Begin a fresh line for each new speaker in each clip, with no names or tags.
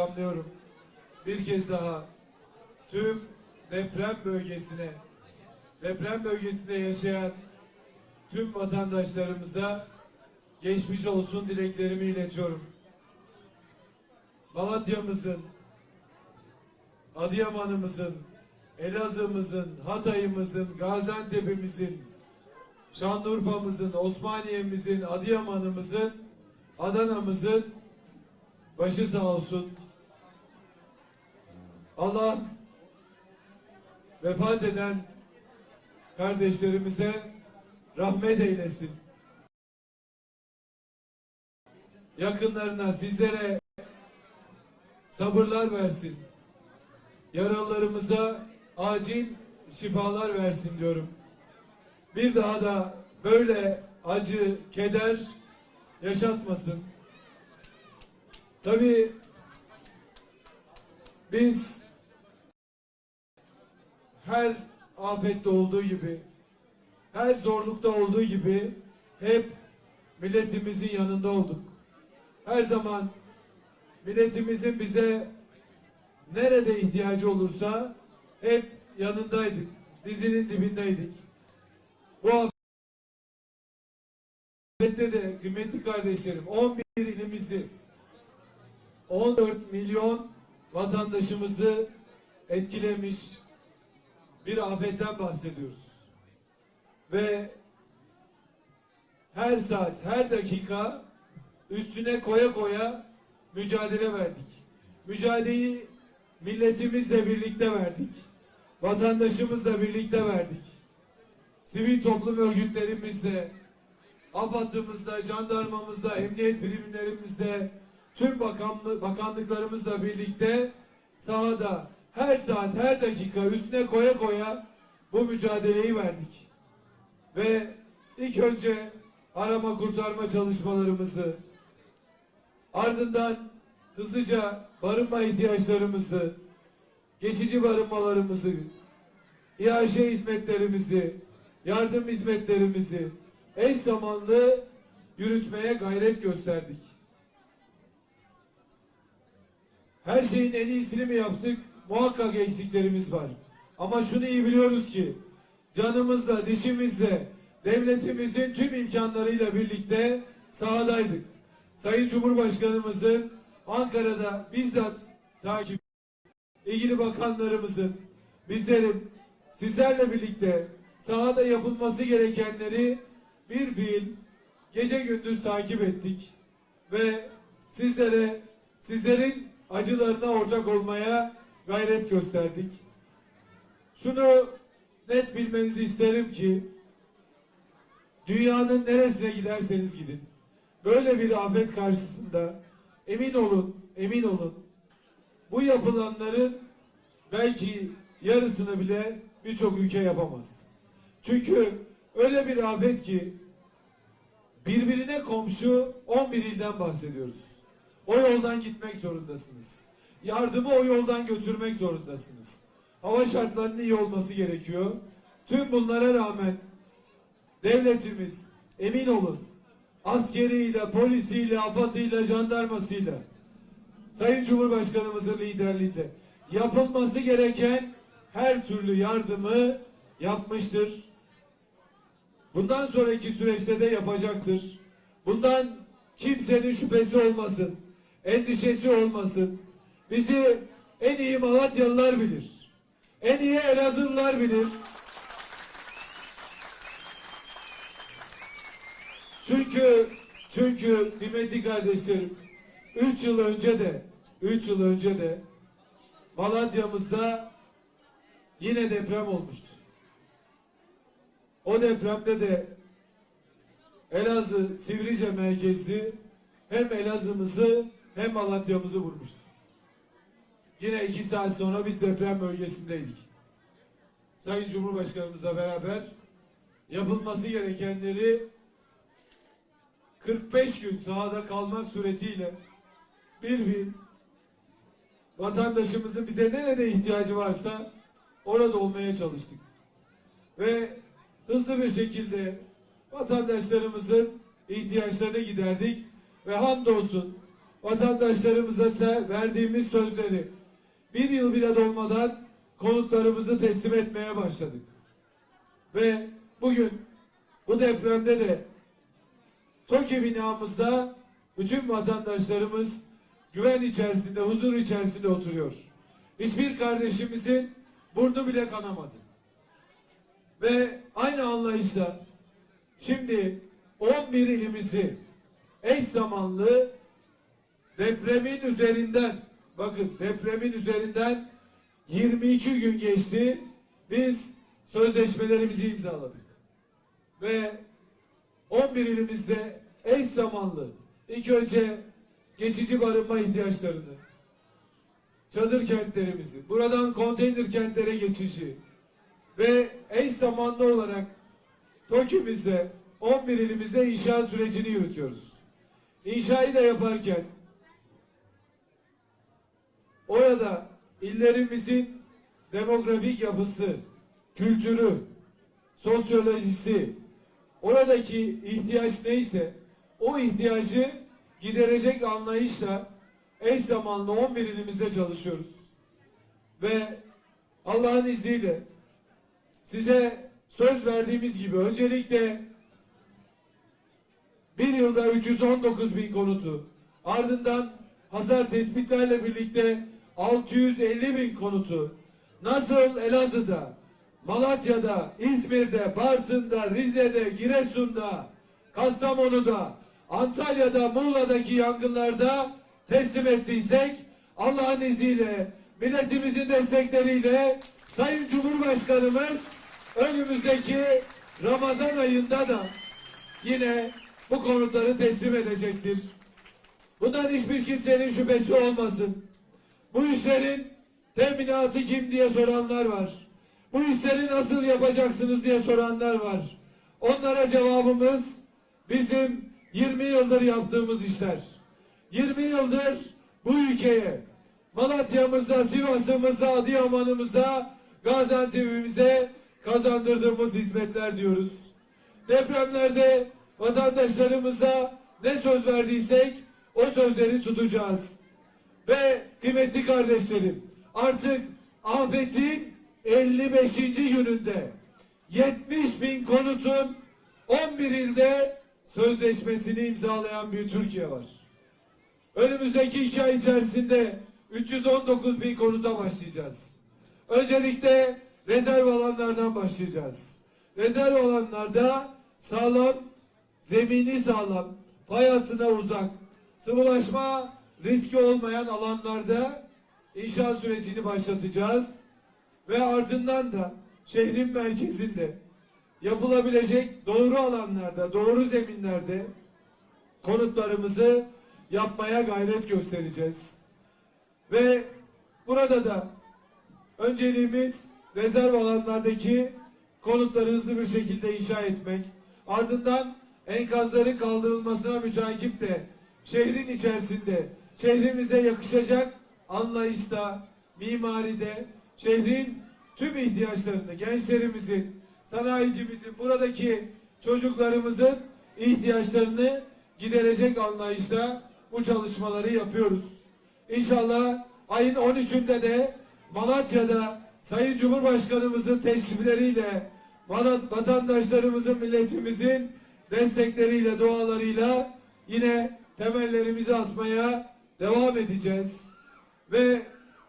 selamlıyorum. Bir kez daha tüm deprem bölgesine, deprem bölgesinde yaşayan tüm vatandaşlarımıza geçmiş olsun dileklerimi iletiyorum. Malatya'mızın, Adıyaman'ımızın, Elazığ'ımızın, Hatay'ımızın, Gaziantep'imizin, Şanlıurfa'mızın, Osmaniye'mizin, Adıyaman'ımızın, Adana'mızın başı sağ olsun. Allah vefat eden kardeşlerimize rahmet eylesin. Yakınlarına, sizlere sabırlar versin. Yaralılarımıza acil şifalar versin diyorum. Bir daha da böyle acı, keder yaşatmasın. Tabii biz her afette olduğu gibi, her zorlukta olduğu gibi hep milletimizin yanında olduk. Her zaman milletimizin bize nerede ihtiyacı olursa hep yanındaydık. Dizinin dibindeydik. Bu afette de kıymetli kardeşlerim 11 ilimizi 14 milyon vatandaşımızı etkilemiş bir afetten bahsediyoruz. Ve her saat, her dakika üstüne koya koya mücadele verdik. Mücadeleyi milletimizle birlikte verdik. Vatandaşımızla birlikte verdik. Sivil toplum örgütlerimizle, AFAD'ımızla, jandarmamızla, emniyet birimlerimizle, tüm bakanlı, bakanlıklarımızla birlikte sahada her saat, her dakika üstüne koya koya bu mücadeleyi verdik. Ve ilk önce arama kurtarma çalışmalarımızı, ardından hızlıca barınma ihtiyaçlarımızı, geçici barınmalarımızı, İAŞ hizmetlerimizi, yardım hizmetlerimizi eş zamanlı yürütmeye gayret gösterdik. Her şeyin en iyisini mi yaptık? Muhakkak eksiklerimiz var. Ama şunu iyi biliyoruz ki canımızla, dişimizle, devletimizin tüm imkanlarıyla birlikte sahadaydık. Sayın Cumhurbaşkanımızın Ankara'da bizzat takip ilgili bakanlarımızın, bizlerin sizlerle birlikte sahada yapılması gerekenleri bir fiil gece gündüz takip ettik ve sizlere sizlerin acılarına ortak olmaya gayret gösterdik. Şunu net bilmenizi isterim ki dünyanın neresine giderseniz gidin. Böyle bir afet karşısında emin olun, emin olun. Bu yapılanların belki yarısını bile birçok ülke yapamaz. Çünkü öyle bir afet ki birbirine komşu 11 ilden bahsediyoruz. O yoldan gitmek zorundasınız. Yardımı o yoldan götürmek zorundasınız. Hava şartlarının iyi olması gerekiyor. Tüm bunlara rağmen devletimiz emin olun askeriyle, polisiyle, afatıyla, jandarmasıyla Sayın Cumhurbaşkanımızın liderliğinde yapılması gereken her türlü yardımı yapmıştır. Bundan sonraki süreçte de yapacaktır. Bundan kimsenin şüphesi olmasın, endişesi olmasın. Bizi en iyi Malatyalılar bilir. En iyi Elazığlılar bilir. Çünkü çünkü kıymetli kardeşlerim 3 yıl önce de 3 yıl önce de Malatya'mızda yine deprem olmuştu. O depremde de Elazığ Sivrice merkezli hem Elazığ'ımızı hem Malatya'mızı vurmuştu. Yine iki saat sonra biz deprem bölgesindeydik. Sayın Cumhurbaşkanımızla beraber yapılması gerekenleri 45 gün sahada kalmak suretiyle bir bir vatandaşımızın bize nerede ihtiyacı varsa orada olmaya çalıştık. Ve hızlı bir şekilde vatandaşlarımızın ihtiyaçlarını giderdik ve hamdolsun vatandaşlarımıza verdiğimiz sözleri bir yıl bile dolmadan konutlarımızı teslim etmeye başladık. Ve bugün bu depremde de TOKİ binamızda bütün vatandaşlarımız güven içerisinde, huzur içerisinde oturuyor. Hiçbir kardeşimizin burnu bile kanamadı. Ve aynı anlayışla şimdi 11 ilimizi eş zamanlı depremin üzerinden bakın depremin üzerinden 22 gün geçti. Biz sözleşmelerimizi imzaladık. Ve 11 ilimizde eş zamanlı ilk önce geçici barınma ihtiyaçlarını, çadır kentlerimizi, buradan konteyner kentlere geçişi ve eş zamanlı olarak TOKİ'mizde 11 ilimizde inşaat sürecini yürütüyoruz. İnşayı da yaparken orada illerimizin demografik yapısı, kültürü, sosyolojisi, oradaki ihtiyaç neyse o ihtiyacı giderecek anlayışla eş zamanlı 11 ilimizde çalışıyoruz. Ve Allah'ın izniyle size söz verdiğimiz gibi öncelikle bir yılda 319 bin konutu ardından hasar tespitlerle birlikte 650 bin konutu nasıl Elazığ'da, Malatya'da, İzmir'de, Bartın'da, Rize'de, Giresun'da, Kastamonu'da, Antalya'da, Muğla'daki yangınlarda teslim ettiysek Allah'ın izniyle milletimizin destekleriyle Sayın Cumhurbaşkanımız önümüzdeki Ramazan ayında da yine bu konutları teslim edecektir. Bundan hiçbir kimsenin şüphesi olmasın. Bu işlerin teminatı kim diye soranlar var. Bu işleri nasıl yapacaksınız diye soranlar var. Onlara cevabımız bizim 20 yıldır yaptığımız işler. 20 yıldır bu ülkeye Malatya'mıza, Sivas'ımıza, Adıyaman'ımıza, Gaziantep'imize kazandırdığımız hizmetler diyoruz. Depremlerde vatandaşlarımıza ne söz verdiysek o sözleri tutacağız. Ve kıymetli kardeşlerim artık afetin 55. gününde 70 bin konutun 11 ilde sözleşmesini imzalayan bir Türkiye var. Önümüzdeki iki ay içerisinde 319 bin konuta başlayacağız. Öncelikle rezerv alanlardan başlayacağız. Rezerv alanlarda sağlam, zemini sağlam, hattına uzak, sıvılaşma riski olmayan alanlarda inşaat sürecini başlatacağız. Ve ardından da şehrin merkezinde yapılabilecek doğru alanlarda, doğru zeminlerde konutlarımızı yapmaya gayret göstereceğiz. Ve burada da önceliğimiz rezerv alanlardaki konutları hızlı bir şekilde inşa etmek. Ardından enkazların kaldırılmasına mütakip de şehrin içerisinde şehrimize yakışacak anlayışta, mimaride, şehrin tüm ihtiyaçlarını, gençlerimizin, sanayicimizin, buradaki çocuklarımızın ihtiyaçlarını giderecek anlayışta bu çalışmaları yapıyoruz. İnşallah ayın 13'ünde de Malatya'da Sayın Cumhurbaşkanımızın teşrifleriyle vatandaşlarımızın, milletimizin destekleriyle, dualarıyla yine temellerimizi atmaya devam edeceğiz. Ve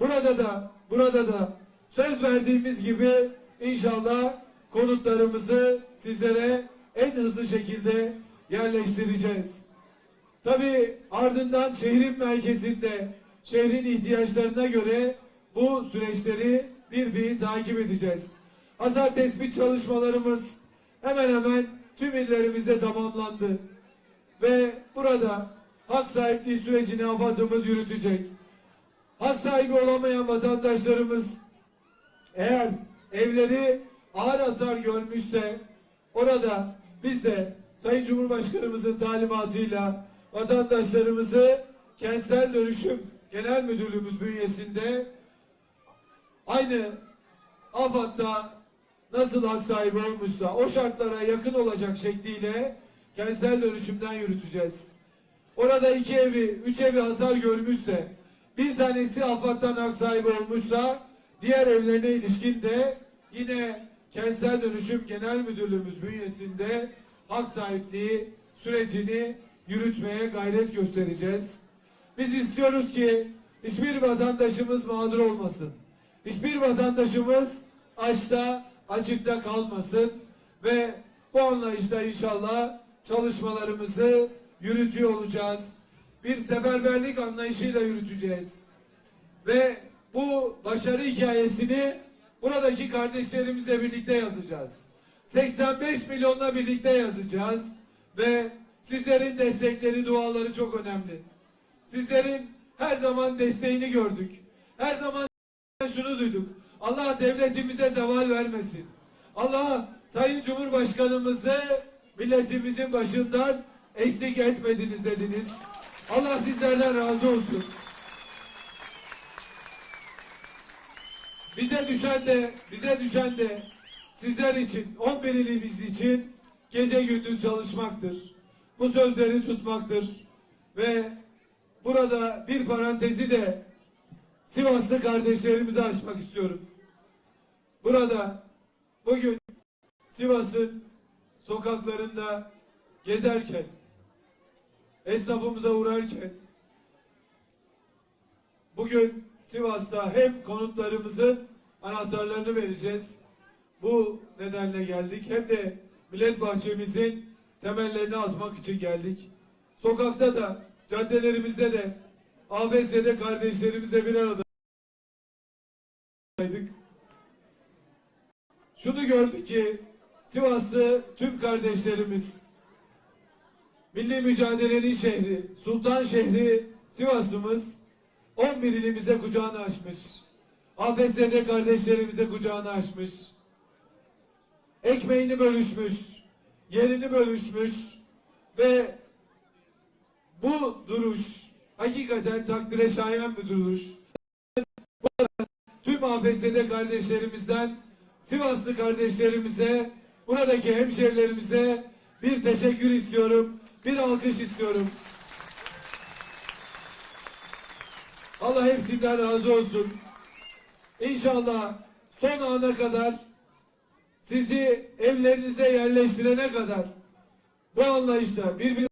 burada da burada da söz verdiğimiz gibi inşallah konutlarımızı sizlere en hızlı şekilde yerleştireceğiz. Tabi ardından şehrin merkezinde şehrin ihtiyaçlarına göre bu süreçleri bir fiil takip edeceğiz. Hasar tespit çalışmalarımız hemen hemen tüm illerimizde tamamlandı. Ve burada hak sahipliği sürecini AFAD'ımız yürütecek. Hak sahibi olamayan vatandaşlarımız eğer evleri ağır hasar görmüşse orada biz de Sayın Cumhurbaşkanımızın talimatıyla vatandaşlarımızı Kentsel Dönüşüm Genel Müdürlüğümüz bünyesinde aynı AFAD'da nasıl hak sahibi olmuşsa o şartlara yakın olacak şekliyle kentsel dönüşümden yürüteceğiz. Orada iki evi, üç evi hasar görmüşse, bir tanesi afattan hak sahibi olmuşsa, diğer evlerine ilişkin de yine Kentsel Dönüşüm Genel Müdürlüğümüz bünyesinde hak sahipliği sürecini yürütmeye gayret göstereceğiz. Biz istiyoruz ki hiçbir vatandaşımız mağdur olmasın. Hiçbir vatandaşımız açta, açıkta kalmasın ve bu anlayışla inşallah çalışmalarımızı yürütüyor olacağız. Bir seferberlik anlayışıyla yürüteceğiz. Ve bu başarı hikayesini buradaki kardeşlerimizle birlikte yazacağız. 85 milyonla birlikte yazacağız ve sizlerin destekleri, duaları çok önemli. Sizlerin her zaman desteğini gördük. Her zaman şunu duyduk. Allah devletimize zeval vermesin. Allah Sayın Cumhurbaşkanımızı milletimizin başından eksik etmediniz dediniz. Allah sizlerden razı olsun. Bize düşen de bize düşen de sizler için 11 ilimiz için gece gündüz çalışmaktır. Bu sözleri tutmaktır. Ve burada bir parantezi de Sivaslı kardeşlerimize açmak istiyorum. Burada bugün Sivas'ın sokaklarında gezerken, esnafımıza uğrarken, bugün Sivas'ta hem konutlarımızın anahtarlarını vereceğiz. Bu nedenle geldik. Hem de millet bahçemizin temellerini atmak için geldik. Sokakta da, caddelerimizde de, ABS'de kardeşlerimizle bir aradaydık. Şunu gördük ki Sivaslı tüm kardeşlerimiz milli mücadelenin şehri, sultan şehri Sivas'ımız 11 ilimize kucağını açmış. AFS'de kardeşlerimize kucağını açmış. Ekmeğini bölüşmüş, yerini bölüşmüş ve bu duruş hakikaten takdire şayan bir duruş. Tüm AFS'de kardeşlerimizden Sivaslı kardeşlerimize, buradaki hemşerilerimize bir teşekkür istiyorum, bir alkış istiyorum. Allah hepsinden razı olsun. İnşallah son ana kadar sizi evlerinize yerleştirene kadar bu anlayışla birbirimize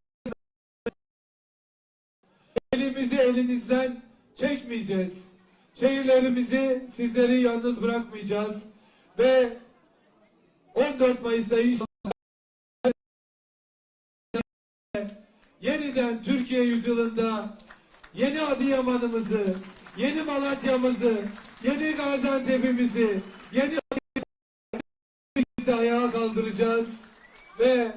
elimizi elinizden çekmeyeceğiz. Şehirlerimizi sizleri yalnız bırakmayacağız ve 14 Mayıs'ta inşallah yeniden Türkiye yüzyılında yeni Adıyaman'ımızı, yeni Malatya'mızı, yeni Gaziantep'imizi, yeni ayağa kaldıracağız ve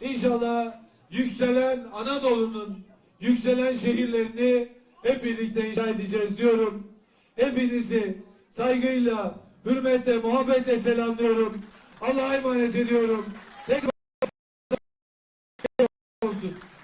inşallah yükselen Anadolu'nun yükselen şehirlerini hep birlikte inşa edeceğiz diyorum. Hepinizi saygıyla, hürmetle, muhabbetle selamlıyorum. Allah'a emanet ediyorum. Tekrar olsun.